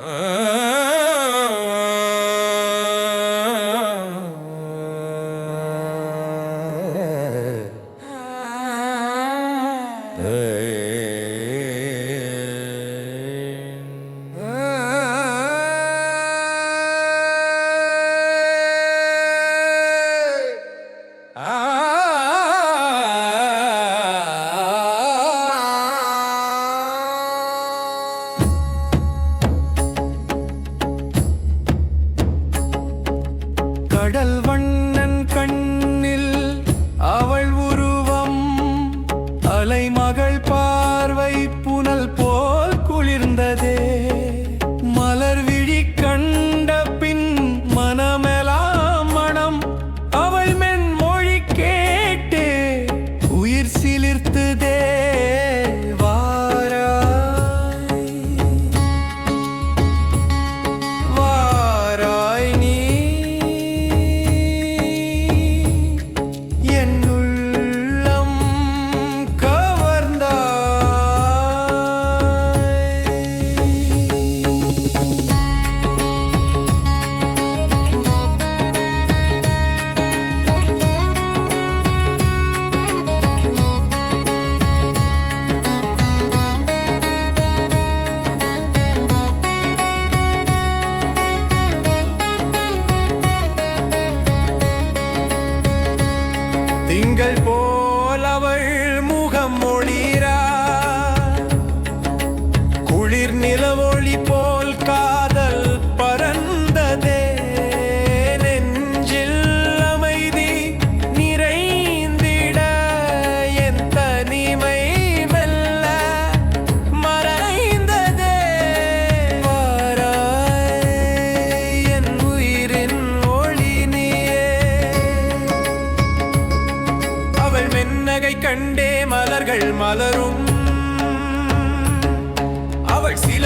Hey. காலை மா திங்கள் போ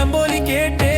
இளம்போலி கேட்டு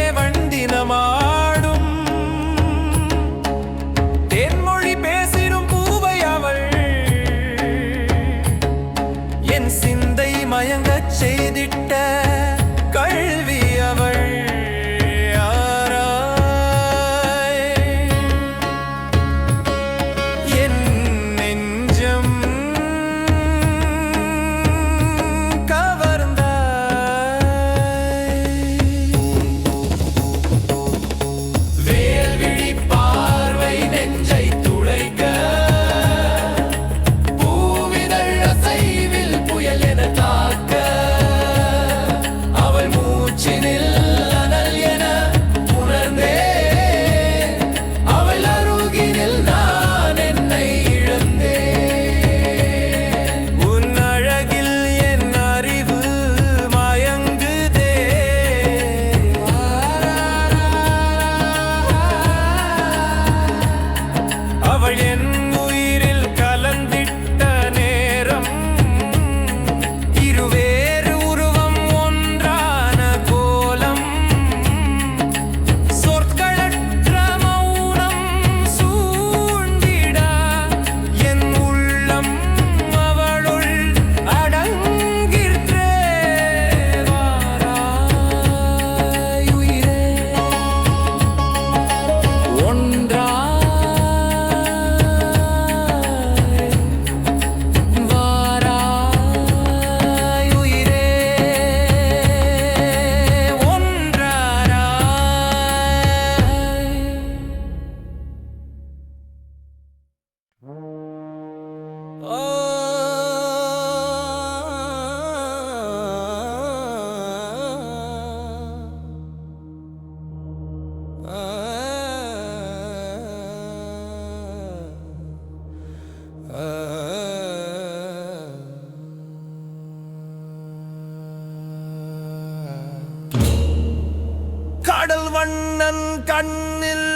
கடல் வண்ணன் கண்ணில்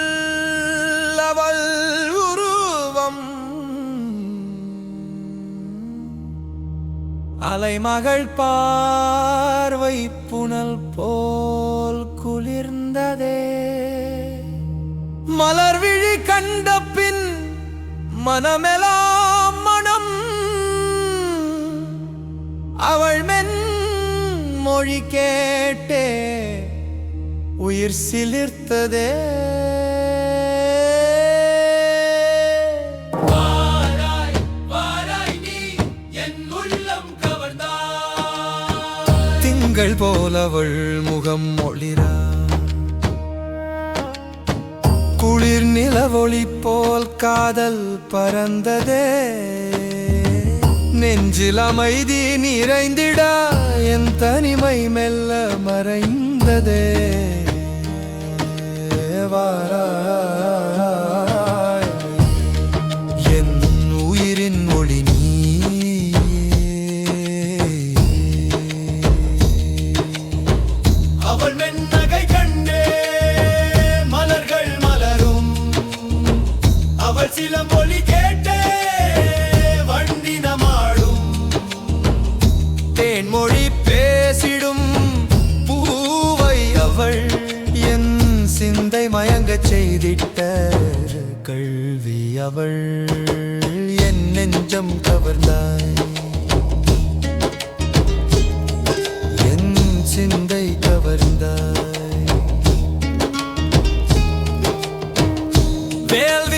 அவள் உருவம். அலைமகள் பார்வை புனல் போல் குளிர்ந்ததே. மலர்விழி கண்ட பின் மனமெலாம் மனம். அவள் மென் மொழி கேட்டே உயிர் சிலிர்த்ததே. திங்கள் போலவள் முகம் ஒளிரா குளிர் நிலவொளி போல் காதல் பறந்ததே. நெஞ்சில் அமைதி நிறைந்திட என் தனிமை மெல்ல மறைந்ததே. வாராய் என் உயிரின் ஒளி அவள் மென்னகை கண்டே மலர்கள் மலரும். அவள் சில மொழி கேட்டே செய்திட்ட கல்வி அவள். என் நெஞ்சம் கவர்ந்தாய். என் சிந்தை கவர்ந்தாய். வேல்வி